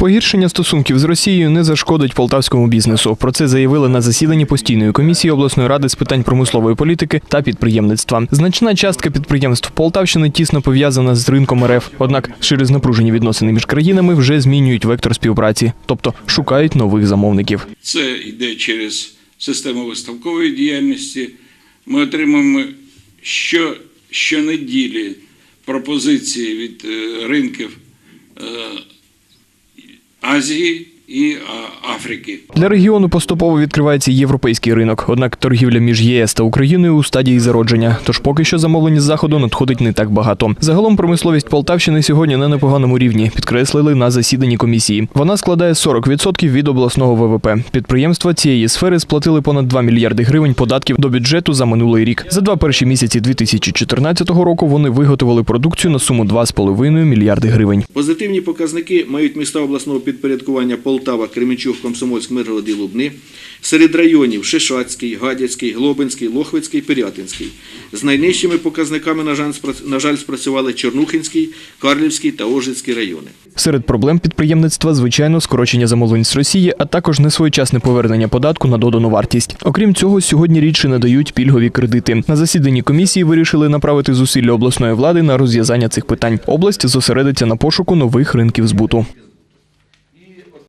Погіршення стосунків з Росією не зашкодить полтавському бізнесу. Про це заявили на засіданні постійної комісії обласної ради з питань промислової політики та підприємництва. Значна частка підприємств Полтавщини тісно пов'язана з ринком РФ. Однак через напружені відносини між країнами вже змінюють вектор співпраці, тобто шукають нових замовників. Це йде через систему виставкової діяльності. Ми отримуємо що, щонеділі пропозиції від е, ринків Asi і Африки. Для регіону поступово відкривається європейський ринок. Однак торгівля між ЄС та Україною у стадії зародження. Тож поки що замовлень з заходу надходить не так багато. Загалом промисловість Полтавщини сьогодні на непоганому рівні, підкреслили на засіданні комісії. Вона складає 40% від обласного ВВП. Підприємства цієї сфери сплатили понад 2 мільярди гривень податків до бюджету за минулий рік. За два перші місяці 2014 року вони виготовили продукцію на суму 2,5 мільярди гривень. Позитивні показники мають міста обласного підпорядкування Полтава, Кременчуг, Комсомольськ, Миргород і Лубни. Серед районів Шишацький, Гадяцький, Глобинський, Лохвицький, Пирятинський. З найнижчими показниками, на жаль, спрацювали Чорнухинський, Карлівський та Ожицький райони. Серед проблем підприємництва, звичайно, скорочення замовлень з Росії, а також несвоєчасне повернення податку на додану вартість. Окрім цього, сьогодні рідше надають пільгові кредити. На засіданні комісії вирішили направити зусилля обласної влади на розв'язання цих питань. Область зосередиться на пошуку нових ринків збуту.